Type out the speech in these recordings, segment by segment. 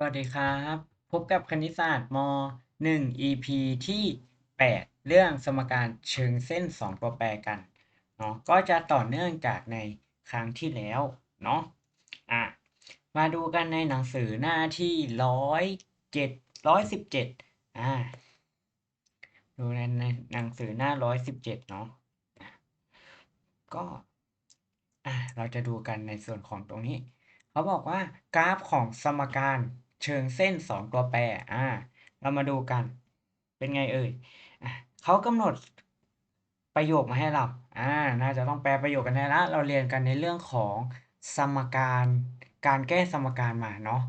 สวัสดีครับ พบกับคณิตศาสตร์ม .1 EP ที่ 8 เรื่องสมการเชิงเส้น 2 ตัวแปรกันเนาะก็จะต่อเนื่องจากในครั้งที่แล้วเนาะอะมาดูกันในหนังสือหน้าที่ร้อยเจ็ดร้อยสิบเจ็ดอ่าดูในในหนังสือหน้าร้อยสิบเจ็ดเนาะก็อะเราจะดูกันในส่วนของตรงนี้เขาบอกว่ากราฟของสมการ เชิงเส้น 2 ตัวแปรอ่าเรามาดูกัน เป็นไงเอ่ยเขากำหนดประโยคมาให้เราอ่าน่าจะต้องแปลประโยคกันได้ละเราเรียนกันในเรื่องของสมการการแก้สมการมาเนาะ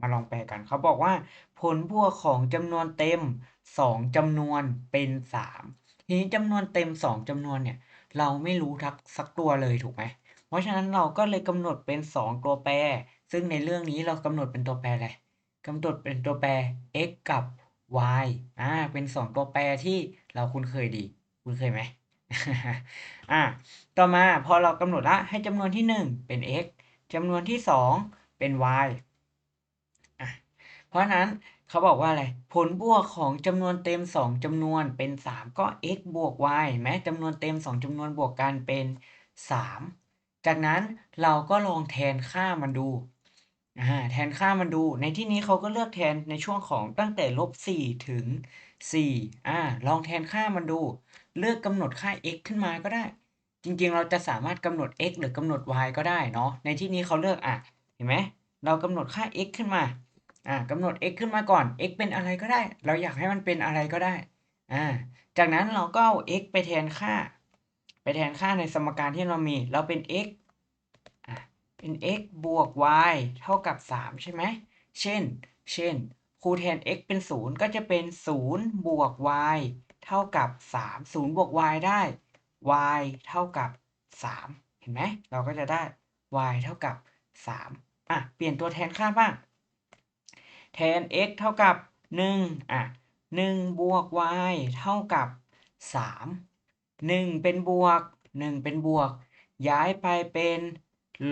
มาลองแปลกันเขาบอกว่า ผลบวกของจำนวนเต็ม 2จำนวนเป็น 3 ทีนี้จำนวนเต็ม 2จำนวนเนี่ย เราไม่รู้ทักสักตัวเลยถูกไหมเพราะฉะนั้นเราก็เลยกำหนดเป็น 2 ตัวแปร ซึ่งในเรื่องนี้เรากำหนดเป็นตัวแปรอะไร กำหนดเป็นตัวแปร x กับ y อ่าเป็น 2 ตัวแปรที่เราคุ้นเคยดี คุ้นเคยไหมอ่าต่อมาพอเรากำหนดละให้จำนวนที่ 1 เป็น x จำนวนที่ 2 เป็น y อะเพราะนั้นเขาบอกว่าอะไร ผลบวกของจำนวนเต็ม 2จำนวนเป็น 3 ก็ x บวก y แม้จำนวนเต็ม 2จำนวนบวกกันเป็น 3 จากนั้นเราก็ลองแทนค่ามันดู อ่าแทนค่ามันดู ในที่นี้เขาก็เลือกแทนในช่วงของตั้งแต่ลบ4ถึง 4อ่าลองแทนค่ามันดู เลือกกำหนดค่า x ขึ้นมาก็ได้ จริง ๆ เราจะสามารถกำหนด x หรือกำหนด y ก็ได้เนาะ ในที่นี้เขาเลือก อะเห็นไหม เรากำหนดค่า x ขึ้นมา อ่า กำหนด x ขึ้นมาก่อน x เป็นอะไรก็ได้ เราอยากให้มันเป็นอะไรก็ได้ อ่า จากนั้นเราก็เอา x ไปแทนค่า ไปแทนค่าในสมการที่เรามี เราเป็น x เป็น x บวก y เท่ากับ 3 ใช่ไหม เช่น เช่น ครูแทน x เป็น 0 ก็จะเป็น 0 บวก y เท่ากับ 3 0 บวก y ได้ y เท่ากับ 3 เห็นไหม เราก็จะได้ y เท่ากับ 3 อะ เปลี่ยนตัวแทนค่าบ้าง แทน x เท่ากับ 1 อะ 1 บวก y เท่ากับ 3 1 เป็นบวก 1 เป็นบวก ย้ายไปเป็น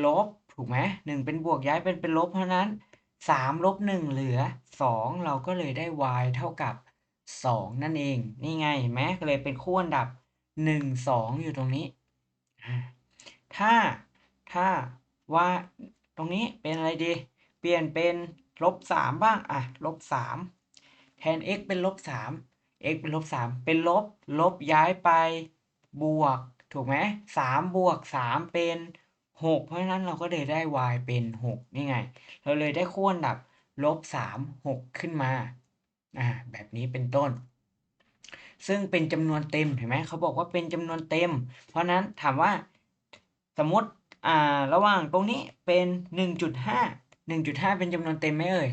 ลบถูกไหม1เป็นบวกย้ายเป็นเป็นลบเพราะนั้น3ลบ1เหลือ2เราก็เลยได้ y เท่ากับ2นั่นเอง นี่ไงเห็นไหมก็เลยเป็นคู่อันดับ1 2อยู่ตรงนี้ ถ้าถ้าว่าตรงนี้เป็นอะไรดี เปลี่ยนเป็นลบ3บ้างอะลบ3แทน x เป็นลบ3 x เป็นลบ3เป็นลบ ลบย้ายไปบวก ถูกไหม3บวก3เป็น 6 เพราะฉะนั้นเราก็เลยได้ y เป็น 6 นี่ไง เราเลยได้คู่อันดับลบ 3 6 ขึ้นมาอ่าแบบนี้เป็นต้น ซึ่งเป็นจำนวนเต็มเห็นไหมเขาบอกว่าเป็นจำนวนเต็ม เพราะนั้นถามว่าสมมติอ่าระหว่างตรงนี้เป็น 1.5 1.5 เป็นจำนวนเต็มไหมเอ่ย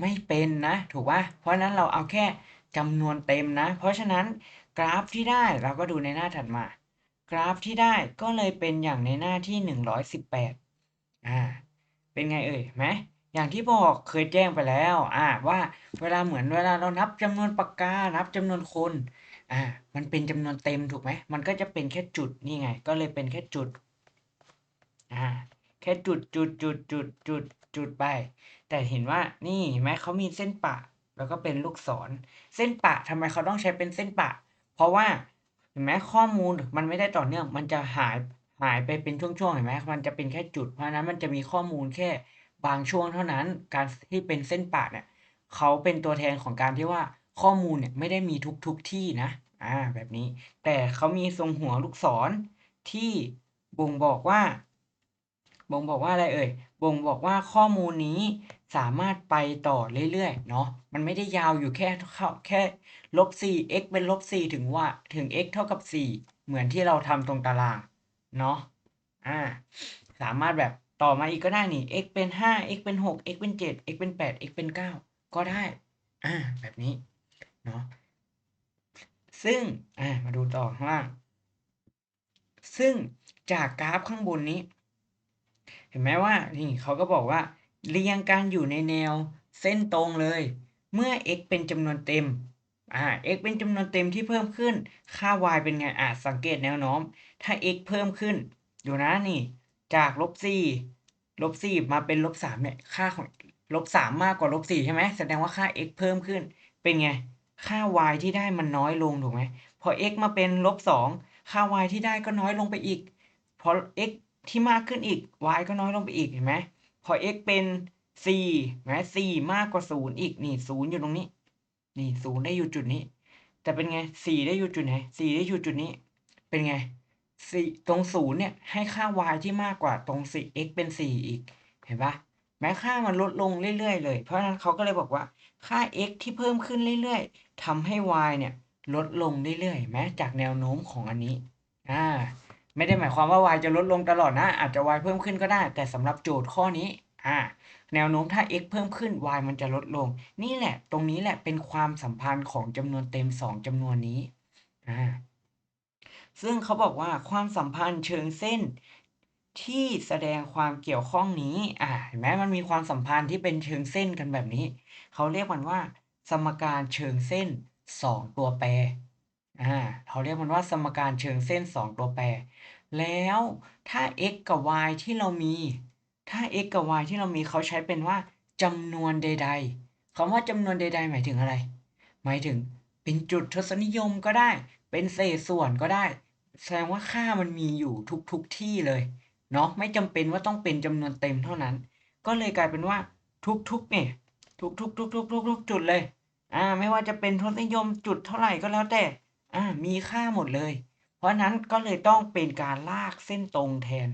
ไม่เป็นนะ ถูกป่ะเพราะนั้นเราเอาแค่จำนวนเต็มนะ เพราะฉะนั้นกราฟที่ได้เราก็ดูในหน้าถัดมา กราฟที่ได้ก็เลยเป็นอย่างในหน้าที่ 118อ่าเป็นไงเอ่ยไหมอย่างที่บอกเคยแจ้งไปแล้วอ่าว่าเวลาเหมือนเวลาเรานับจำนวนปากกา นับจำนวนคนอ่ามันเป็นจำนวนเต็มถูกไหมมันก็จะเป็นแค่จุดนี่ไง ก็เลยเป็นแค่จุดอ่าแค่จุดจุดจุดจุดจุดจุดไป แต่เห็นว่านี่เห็นไหมเขามีเส้นปะ แล้วก็เป็นลูกศร เส้นปะทำไมเขาต้องใช้เป็นเส้นปะ เพราะว่า เห็นไหมข้อมูลมันไม่ได้ต่อเนื่องมันจะหายหายไปเป็นช่วงๆเห็นไหมมันจะเป็นแค่จุดเพราะนั้นมันจะมีข้อมูลแค่บางช่วงเท่านั้น การที่เป็นเส้นปะเนี่ยเขาเป็นตัวแทนของการที่ว่าข้อมูลเนี่ยไม่ได้มีทุกๆที่นะอ่าแบบนี้ แต่เขามีทรงหัวลูกศรที่บ่งบอกว่า บ่งบอกว่าอะไรเอ่ยบ่งบอกว่าข้อมูลนี้ สามารถไปต่อเรื่อยๆเนาะมันไม่ได้ยาวอยู่แค่เข้าแค่ลบ 4 x เป็นลบ 4 ถึงว่าถึง x เท่ากับ 4 เหมือนที่เราทำตรงตารางเนาะอ่าสามารถแบบต่อมาอีกก็ได้นี่ x เป็น 5 x เป็น 6 x เป็น 7 x เป็น 8 x เป็น 9 ก็ได้อ่าแบบนี้เนาะซึ่งอ่ามาดูต่อข้างล่าง ซึ่งจากกราฟข้างบนนี้ เห็นไหมว่านี่เขาก็บอกว่า เรียงกันอยู่ในแนวเส้นตรงเลย เมื่อ x เป็นจำนวนเต็มอ่า x เป็นจำนวนเต็มที่เพิ่มขึ้น ค่า y เป็นไงอ่าสังเกตแนวโน้ม ถ้า x เพิ่มขึ้น อยู่นะนี่ จากลบ4ลบ4มาเป็นลบ3เนี่ย ค่าของลบสามมากกว่าลบสี่ใช่ไหมแสดงว่าค่า x เพิ่มขึ้น เป็นไง ค่า y ที่ได้มันน้อยลงถูกไหม พอ x มาเป็นลบสองค่า y ที่ได้ก็น้อยลงไปอีก พอ x ที่มากขึ้นอีก y ก็น้อยลงไปอีกเห็นไหม พอ x เป็นสี่ไหมสี่มากกว่าศูนย์อีกนี่ศูนย์อยู่ตรงนี้ นี่ศูนย์ได้อยู่จุดนี้ แต่เป็นไงสี่ได้อยู่จุดไหนสี่ได้อยู่จุดนี้ เป็นไงสี่ตรงศูนย์เนี่ย ให้ค่า y ที่มากกว่าตรงสี่ x เป็นสี่อีก เห็นปะแม้ค่ามันลดลงเรื่อยๆเลย เพราะฉะนั้นเขาก็เลยบอกว่าค่า x ที่เพิ่มขึ้นเรื่อยๆทำให้ y เนี่ยลดลงเรื่อยๆแม้จากแนวโน้มของอันนี้ อ่า ไม่ได้หมายความว่า y จะลดลงตลอดนะ อาจจะ y เพิ่มขึ้นก็ได้ แต่สำหรับโจทย์ข้อนี้อ่าแนวโน้มถ้า x เพิ่มขึ้น y มันจะลดลง นี่แหละ ตรงนี้แหละเป็นความสัมพันธ์ของจำนวนเต็ม 2จำนวนนี้อ่าซึ่งเขาบอกว่าความสัมพันธ์เชิงเส้นที่แสดงความเกี่ยวข้องนี้อ่าเห็นไหมมันมีความสัมพันธ์ที่เป็นเชิงเส้นกันแบบนี้ เขาเรียกมันว่า สมการเชิงเส้น 2 ตัวแปร อ่าเขาเรียกมันว่าสมการเชิงเส้น 2 ตัวแปร แล้วถ้า x กับ y ที่เรามี ถ้า x กับ y ที่เรามีเขาใช้เป็นว่าจำนวนใด ๆคำว่าจำนวนใด ๆ หมายถึงอะไร หมายถึงเป็นจุดทศนิยมก็ได้ เป็นเศษส่วนก็ได้ แสดงว่าค่ามันมีอยู่ทุกๆทที่เลยเนาะไม่จำเป็นว่าต้องเป็นจำนวนเต็มเท่านั้น ก็เลยกลายเป็นว่าทุกๆเนี่ยทุกๆทุกๆๆๆจุดเลยอ่าไม่ว่าจะเป็นทศนิยมจุดเท่าไหร่ก็แล้วแต่ อ่ามีค่าหมดเลย เพราะนั้นก็เลยต้องเป็นการลากเส้นตรงแทน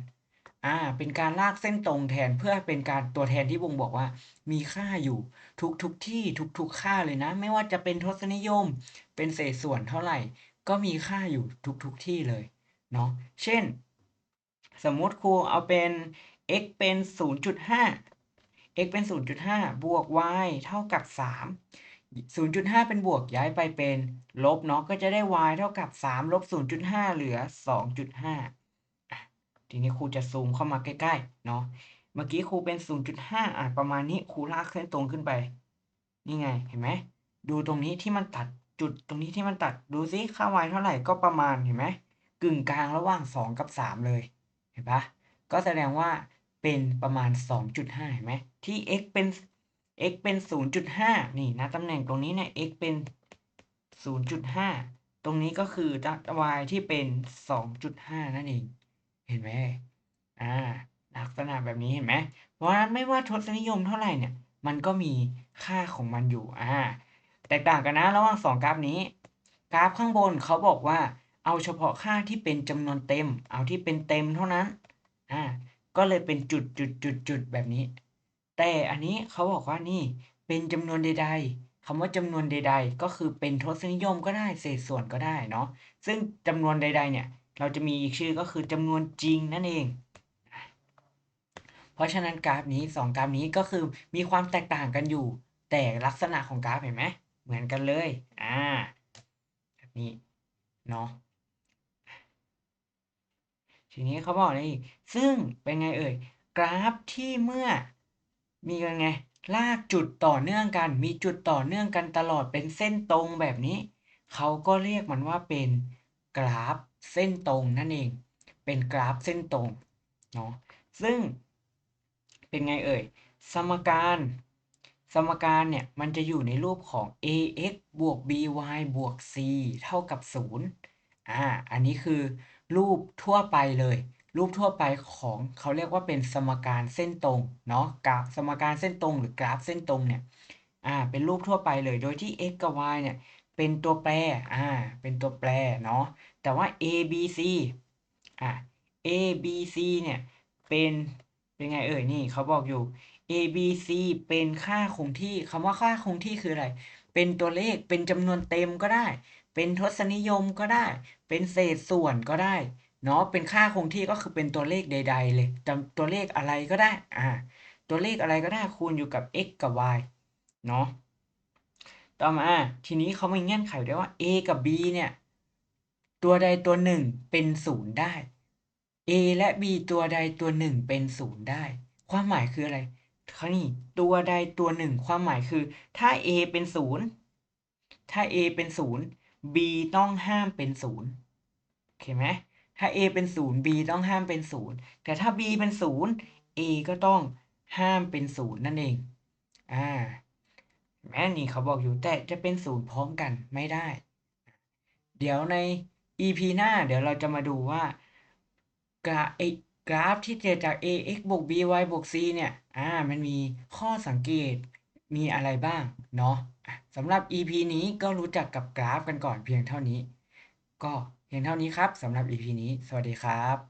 อ่าเป็นการลากเส้นตรงแทนเพื่อเป็นการตัวแทนที่บ่งบอกว่า มีค่าอยู่ทุกทุกที่ทุกๆค่าเลยนะ ไม่ว่าจะเป็นทศนิยม เป็นเศษส่วนเท่าไหร่ ก็มีค่าอยู่ทุกๆที่เลยเนาะเช่น สมมติครูเอาเป็น x เป็น 0.5 x เป็น 0.5 บวก y เท่ากับ 3 0.5 เป็นบวกย้ายไปเป็น ลบเนาะก็จะได้ y เท่ากับ 3 ลบ 0.5 เหลือ 2.5อทีนี้ครูจะซูมเข้ามาใกล้ๆ เนาะเมื่อกี้ครูเป็น 0.5 อะประมาณนี้ครูลากเส้นตรงขึ้นไป นี่ไงเห็นไหม ดูตรงนี้ที่มันตัดจุดตรงนี้ที่มันตัดดูซิค่า y เท่าไหร่ก็ประมาณเห็นไหมกึ่งกลางระหว่าง 2 กับ 3 เลย เห็นปะก็แสดงว่าเป็นประมาณ 2.5 เห็นไหมที่ x เป็น x เป็น 0.5 นี่นะตำแหน่งตรงนี้เนี่ย x เป็น 0.5 ตรงนี้ก็คือ y ที่เป็น 2.5 นั่นเอง เห็นไหมอ่าลักษณะแบบนี้เห็นไหมเพราะนั้นไม่ว่าทศนิยมเท่าไหร่เนี่ย มันก็มีค่าของมันอยู่อ่าแตกต่างกันนะระหว่างสองกราฟนี้ กราฟข้างบนเขาบอกว่า เอาเฉพาะค่าที่เป็นจำนวนเต็ม เอาที่เป็นเต็มเท่านั้นอ่าก็เลยเป็นจุดจุดจุดจุดแบบนี้ แต่อันนี้เขาบอกว่านี่เป็นจำนวนใด ๆคำว่าจำนวนใด ๆ ก็คือเป็นทศนิยมก็ได้เศษส่วนก็ได้เนาะซึ่งจำนวนใด ๆ เนี่ย เราจะมีอีกชื่อก็คือจำนวนจริงนั่นเอง เพราะฉะนั้นกราฟนี้สองกราฟนี้ก็คือมีความแตกต่างกันอยู่ แต่ลักษณะของกราฟเห็นไหมเหมือนกันเลยอ่าแบบนี้เนาะทีนี้เขาบอกอะไรอีกซึ่งเป็นไงเอ่ยกราฟที่เมื่อ มีกันไง ลากจุดต่อเนื่องกัน มีจุดต่อเนื่องกันตลอดเป็นเส้นตรงแบบนี้ เขาก็เรียกมันว่าเป็นกราฟเส้นตรงนั่นเอง เป็นกราฟเส้นตรงเนาะซึ่งเป็นไงเอ่ย สมการ สมการเนี่ย มันจะอยู่ในรูปของ ax บวก by บวก c เท่ากับ 0อ่า อันนี้คือรูปทั่วไปเลย รูปทั่วไปของเขาเรียกว่าเป็นสมการเส้นตรงเนาะกราฟสมการเส้นตรง หรือกราฟเส้นตรงเนี่ยอ่าเป็นรูปทั่วไปเลยโดยที่ x กับ y เนี่ยเป็นตัวแปรอ่าเป็นตัวแปรเนาะแต่ว่า a b c อ่า a b c เนี่ยเป็นเป็นไงเอ่ยนี่เขาบอกอยู่ a b c เป็นค่าคงที่คำว่าค่าคงที่คืออะไร เป็นตัวเลขเป็นจำนวนเต็มก็ได้ เป็นทศนิยมก็ได้ เป็นเศษส่วนก็ได้ เนาะเป็นค่าคงที่ก็คือเป็นตัวเลขใด ๆ เลยจำตัวเลขอะไรก็ได้อ่าตัวเลขอะไรก็ได้คูณอยู่กับ x กับ y เนาะต่อมาทีนี้เขามีเงื่อนไขด้วยว่า a กับ b เนี่ย ตัวใดตัวหนึ่งเป็นศูนย์ได้ a และ b ตัวใดตัวหนึ่งเป็นศูนย์ได้ ความหมายคืออะไรคราวนี้ตัวใดตัวหนึ่งความหมายคือ ถ้า a เป็นศูนย์ถ้า a เป็นศูนย์ b ต้องห้ามเป็นศูนย์โอเคไหม ถ้า a เป็นศูนย์ b ต้องห้ามเป็นศูนย์แต่ถ้า b เป็นศูนย์ a ก็ต้องห้ามเป็นศูนย์นั่นเอง อ่า แม้นี่เขาบอกอยู่แต่จะเป็นศูนย์พร้อมกันไม่ได้ เดี๋ยวใน EP หน้าเดี๋ยวเราจะมาดูว่ากราไอกราฟที่เกิดจาก ax บวก by บวก c เนี่ย อ่า มันมีข้อสังเกตมีอะไรบ้าง เนาะสำหรับ EP นี้ก็รู้จักกับกราฟกันก่อนเพียงเท่านี้ ก็ เพียงเท่านี้ครับสำหรับ EP นี้ สวัสดีครับ